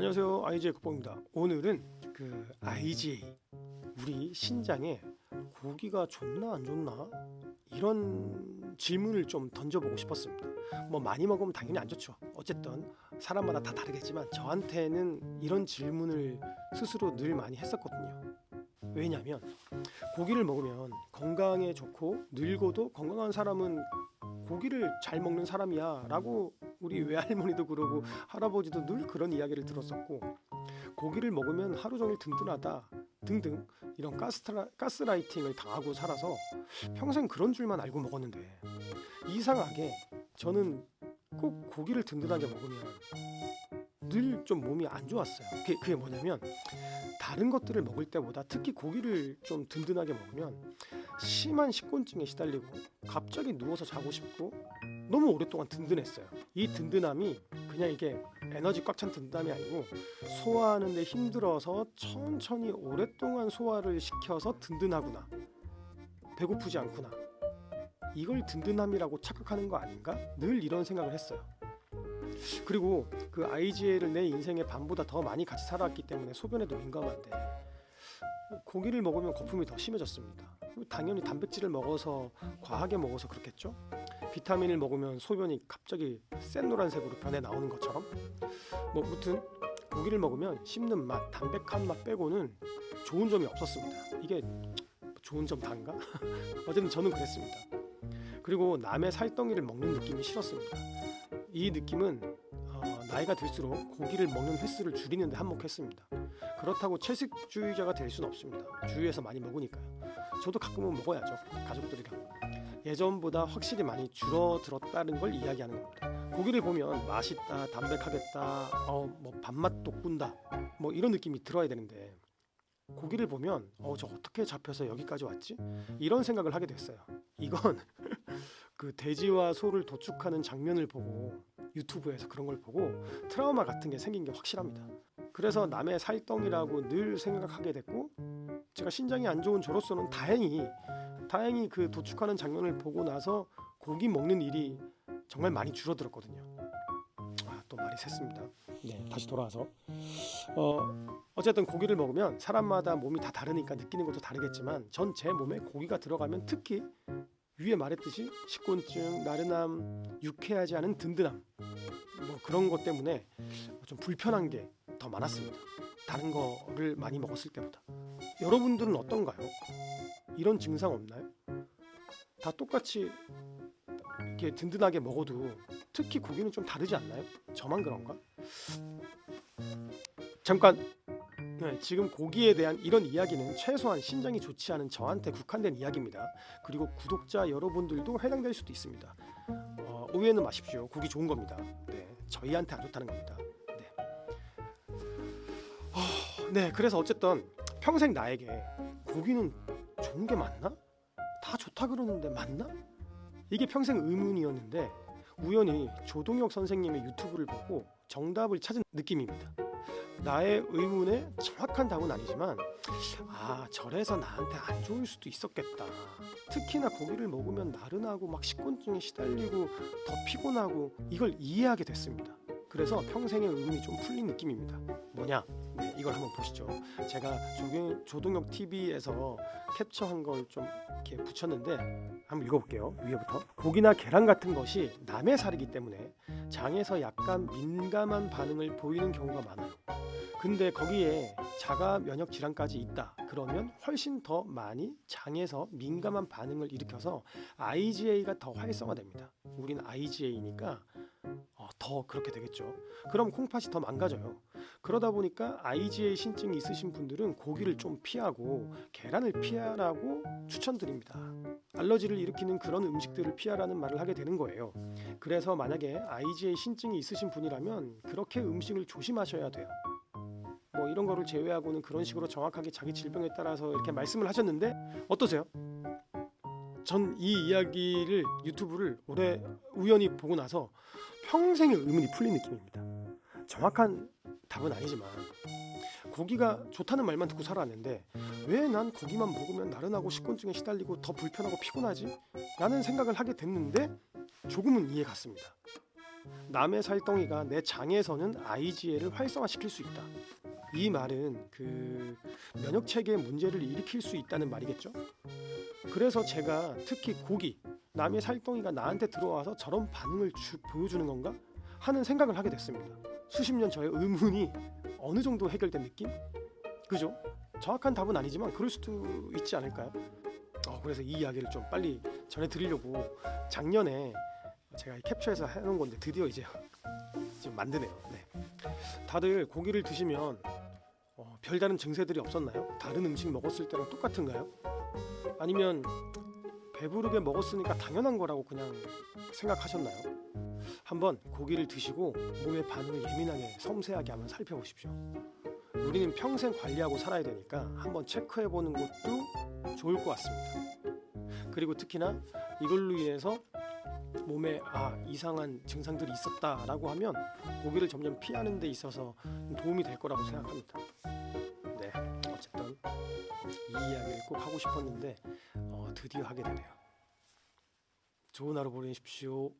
안녕하세요 IG의 국보입니다. 오늘은 그 IGA 우리 신장에 고기가 좋나 안 좋나 이런 질문을 좀 던져보고 싶었습니다. 뭐 많이 먹으면 당연히 안 좋죠. 어쨌든 사람마다 다 다르겠지만 저한테는 이런 질문을 스스로 늘 많이 했었거든요. 왜냐하면 고기를 먹으면 건강에 좋고 늙어도 건강한 사람은 고기를 잘 먹는 사람이야라고 우리 외할머니도 그러고 할아버지도 늘 그런 이야기를 들었었고 고기를 먹으면 하루 종일 든든하다 등등 이런 가스트라, 가스라이팅을 당하고 살아서 평생 그런 줄만 알고 먹었는데 이상하게 저는 꼭 고기를 든든하게 먹으면 늘 좀 몸이 안 좋았어요. 그게, 그게 뭐냐면 다른 것들을 먹을 때보다 특히 고기를 좀 든든하게 먹으면 심한 식곤증에 시달리고 갑자기 누워서 자고 싶고 너무 오랫동안 든든했어요. 이 든든함이 그냥 이게 에너지 꽉 찬 든든함이 아니고 소화하는데 힘들어서 천천히 오랫동안 소화를 시켜서 든든하구나. 배고프지 않구나. 이걸 든든함이라고 착각하는 거 아닌가? 늘 이런 생각을 했어요. 그리고 그 IGA를 내 인생의 반보다 더 많이 같이 살아왔기 때문에 소변에도 민감한데 고기를 먹으면 거품이 더 심해졌습니다. 당연히 단백질을 먹어서 과하게 먹어서 그렇겠죠. 비타민을 먹으면 소변이 갑자기 센 노란색으로 변해 나오는 것처럼 뭐 무튼 고기를 먹으면 씹는 맛, 담백한 맛 빼고는 좋은 점이 없었습니다. 이게 좋은 점 단가? 어쨌든 저는 그랬습니다. 그리고 남의 살덩이를 먹는 느낌이 싫었습니다. 이 느낌은 어, 나이가 들수록 고기를 먹는 횟수를 줄이는데 한몫했습니다. 그렇다고 채식주의자가 될 수는 없습니다. 주위에서 많이 먹으니까요. 저도 가끔은 먹어야죠. 가족들이랑. 예전보다 확실히 많이 줄어들었다는 걸 이야기하는 겁니다. 고기를 보면 맛있다, 담백하겠다, 어, 뭐 밥맛 돋군다, 뭐 이런 느낌이 들어야 되는데 고기를 보면 어, 저 어떻게 잡혀서 여기까지 왔지? 이런 생각을 하게 됐어요. 이건 그 돼지와 소를 도축하는 장면을 보고 유튜브에서 그런 걸 보고 트라우마 같은 게 생긴 게 확실합니다. 그래서 남의 살덩이라고 늘 생각하게 됐고 제가 신장이 안 좋은 저로서는 다행히 다행히 그 도축하는 장면을 보고 나서 고기 먹는 일이 정말 많이 줄어들었거든요. 아, 또 말이 샜습니다. 네, 다시 돌아와서 어, 어쨌든 고기를 먹으면 사람마다 몸이 다 다르니까 느끼는 것도 다르겠지만 전 제 몸에 고기가 들어가면 특히 위에 말했듯이 식곤증, 나른함, 유쾌하지 않은 든든함 뭐 그런 것 때문에 좀 불편한 게 더 많았습니다. 다른 거를 많이 먹었을 때보다. 여러분들은 어떤가요? 이런 증상 없나요? 다 똑같이 이렇게 든든하게 먹어도 특히 고기는 좀 다르지 않나요? 저만 그런가? 잠깐 네, 지금 고기에 대한 이런 이야기는 최소한 신장이 좋지 않은 저한테 국한된 이야기입니다. 그리고 구독자 여러분들도 해당될 수도 있습니다. 어, 오해는 마십시오. 고기 좋은 겁니다. 네, 저희한테 안 좋다는 겁니다. 네. 어, 네, 그래서 어쨌든 평생 나에게 고기는 좋은 게 맞나? 다 좋다 그러는데 맞나? 이게 평생 의문이었는데 우연히 조동혁 선생님의 유튜브를 보고 정답을 찾은 느낌입니다. 나의 의문에 정확한 답은 아니지만 아 저래서 나한테 안 좋을 수도 있었겠다. 특히나 고기를 먹으면 나른하고 막 식곤증에 시달리고 더 피곤하고 이걸 이해하게 됐습니다. 그래서 평생의 의문이 좀 풀린 느낌입니다. 뭐냐? 네, 이걸 한번 보시죠. 제가 조경, 조동혁 TV에서 캡처한 걸 좀 이렇게 붙였는데 한번 읽어볼게요. 위에부터 고기나 계란 같은 것이 남의 살이기 때문에 장에서 약간 민감한 반응을 보이는 경우가 많아요. 근데 거기에 자가 면역 질환까지 있다. 그러면 훨씬 더 많이 장에서 민감한 반응을 일으켜서 IgA가 더 활성화됩니다. 우린 IgA니까 어, 더 그렇게 되겠죠. 그럼 콩팥이 더 망가져요. 그러다 보니까 IgA 신증이 있으신 분들은 고기를 좀 피하고 계란을 피하라고 추천드립니다. 알러지를 일으키는 그런 음식들을 피하라는 말을 하게 되는 거예요. 그래서 만약에 IgA 신증이 있으신 분이라면 그렇게 음식을 조심하셔야 돼요. 뭐 이런 거를 제외하고는 그런 식으로 정확하게 자기 질병에 따라서 이렇게 말씀을 하셨는데 어떠세요? 전 이 이야기를 유튜브를 올해 우연히 보고 나서 평생의 의문이 풀린 느낌입니다. 정확한 답은 아니지만 고기가 좋다는 말만 듣고 살아왔는데 왜 난 고기만 먹으면 나른하고 식곤증에 시달리고 더 불편하고 피곤하지? 라는 생각을 하게 됐는데 조금은 이해 갔습니다. 남의 살덩이가 내 장에서는 IgA를 활성화시킬 수 있다. 이 말은 그 면역 체계에 문제를 일으킬 수 있다는 말이겠죠. 그래서 제가 특히 고기 남의 살덩이가 나한테 들어와서 저런 반응을 주, 보여주는 건가 하는 생각을 하게 됐습니다. 수십 년 저의 의문이 어느 정도 해결된 느낌? 그죠? 정확한 답은 아니지만 그럴 수도 있지 않을까요? 어, 그래서 이 이야기를 좀 빨리 전해드리려고 작년에 제가 이 캡처해서 해놓은 건데 드디어 이제 지금 만드네요. 네. 다들 고기를 드시면 어, 별다른 증세들이 없었나요? 다른 음식 먹었을 때랑 똑같은가요? 아니면 배부르게 먹었으니까 당연한 거라고 그냥 생각하셨나요? 한번 고기를 드시고 몸의 반응을 예민하게 섬세하게 한번 살펴보십시오. 우리는 평생 관리하고 살아야 되니까 한번 체크해 보는 것도 좋을 것 같습니다. 그리고 특히나 이걸로 인해서 몸에 아 이상한 증상들이 있었다라고 하면 고기를 점점 피하는 데 있어서 도움이 될 거라고 생각합니다. 네, 어쨌든 이 이야기를 꼭 하고 싶었는데 어, 드디어 하게 되네요. 좋은 하루 보내십시오.